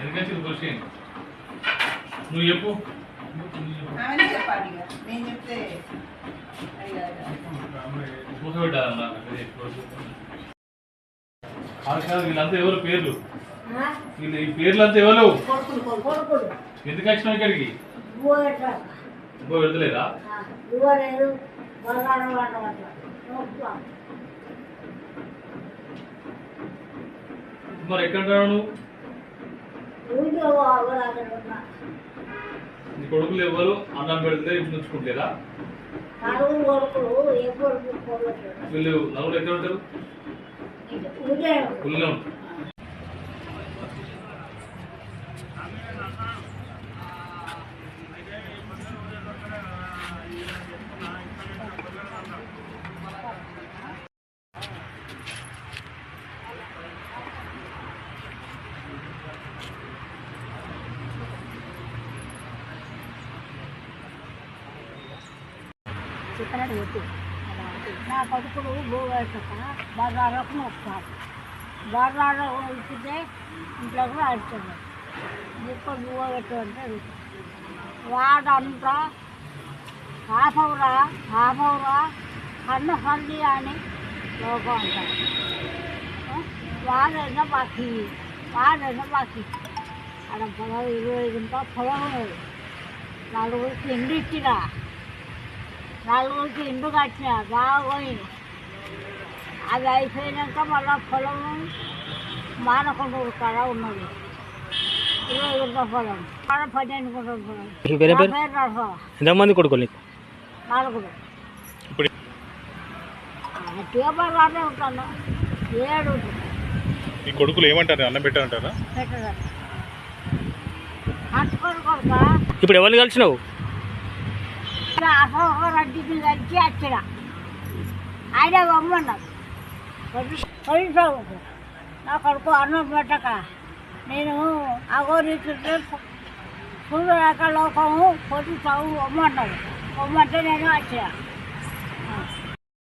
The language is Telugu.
ఎందుకంటే క్వశ్చన్ నువ్వు చెప్పు. వీళ్ళంతా ఎవరు పేర్లు? వీళ్ళు ఈ పేర్లంతా ఎవరు? ఎందుకు వచ్చినావు ఇక్కడికి? ఇంకో నొప్ప మరి ఎక్కడ ఉంటావు నువ్వు ఉన్నా నీ కొడుకులు ఎవరు అన్నం పెడితే ఇంటి ఉంచుకుంటారా? నలుగురు కొడుకులు ఏ కొడుకు పోలేదు వీళ్ళు నలుగురు ఎక్కడ ఉంటారు? ఊళ్ళో ఉంటారు. చెప్పినట్టు పెట్టి నా కొడుకులు భూవేసక బర్రాలకు వస్తారు బర్రాలు వెళ్తే ఇంట్లో కూడా అడుగుతుంది ఇక్కడ నువ్వు పెట్టమంటే వాడంతా ఆపవురా ఆపవురా కన్ను హల్లి అని లోకం అంటారు. వాడైనా బాకీ వాడైనా బాకీ అక్కడ పొలం ఇరవై గుంట పొలం ఉన్నది. నలుగురికి ఇండు నలుగురికి ఇండు కట్టిన బాగా పోయింది అది అయిపోయినాక మళ్ళా పొలం మానకొండ కాడ ఉన్నది. ఇరవై పొలం. ఆడ పన్నెండు గుంటల పొలం. ఎంతమంది కొడుకులు నీకు? నలుగురు. ఇప్పుడు ట్యూబర్లోనే ఉంటాను. ఏడు. ఈ కొడుకులు ఏమంటారు? అన్నం పెట్టారంటారా? కొడుక ఇప్పుడు ఎవరిని కలిసినావు? అసలు రెడ్డికి కలిసి వచ్చిన ఆయన బొమ్మన్నాడు పోలీసు నా కొడుకు అన్నం పెట్టక నేను అగోరిస్తుంటే సూర్యరేఖ లోకము పోలీసు బొమ్మన్నాడు బొమ్మంటే నేను వచ్చిన